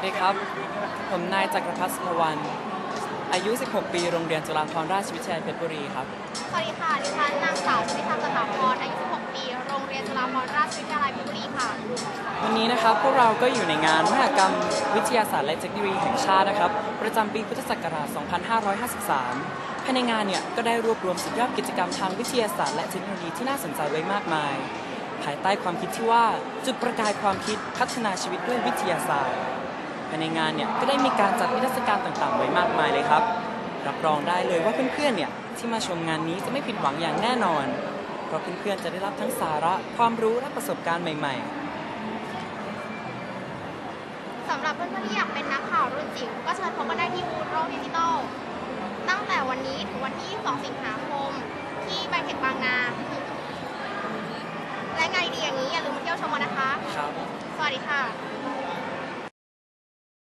วัสดีครับ ผมนายจักรพัฒน์สุภวรรณอายุ 16 ปี โรงเรียนจุฬาภรณราชวิทยาลัยเพชรบุรีครับ สวัสดีค่ะ ดิฉันนางสาวชลิตาสถาพร อายุ 16 ปี โรงเรียนจุฬาภรณราชวิทยาลัยเพชรบุรีค่ะ วันนี้นะครับพวกเราก็อยู่ในงานมหกรรมวิทยาศาสตร์และเทคโนโลยีแห่งชาตินะครับ ประจำปีพุทธศักราช 2553 ภายในงานเนี่ยก็ได้รวบรวมสุดยอดกิจกรรมทางวิทยาศาสตร์และเทคโนโลยีที่น่าสนใจไว้มากมาย ภายใต้ความคิดที่ว่าจุดประกายความคิดพัฒนาชีวิตด้วยวิทยาศาสตร์ ภายในงานเนี่ยก็ได้มีการจัดนิทรรศการต่างๆ ไว้มากมายเลยครับ รับรองได้เลยว่าเพื่อนๆเนี่ยที่มาชมงานนี้จะไม่ผิดหวังอย่างแน่นอน เพราะเพื่อนๆจะได้รับทั้งสาระความรู้และประสบการณ์ใหม่ ๆสำหรับเพื่อนๆที่อยากเป็นนักข่าวรุ่นจิ๋วก็เชิญพบกันได้ที่บูธโรดิจิตอลตั้งแต่วันนี้ถึงวันที่ 2 สิงหาคม ที่ไบเทคบางนา และไงดีอย่างนี้อย่าลืมมาเที่ยวชมกันนะคะครับสวัสดีค่ะ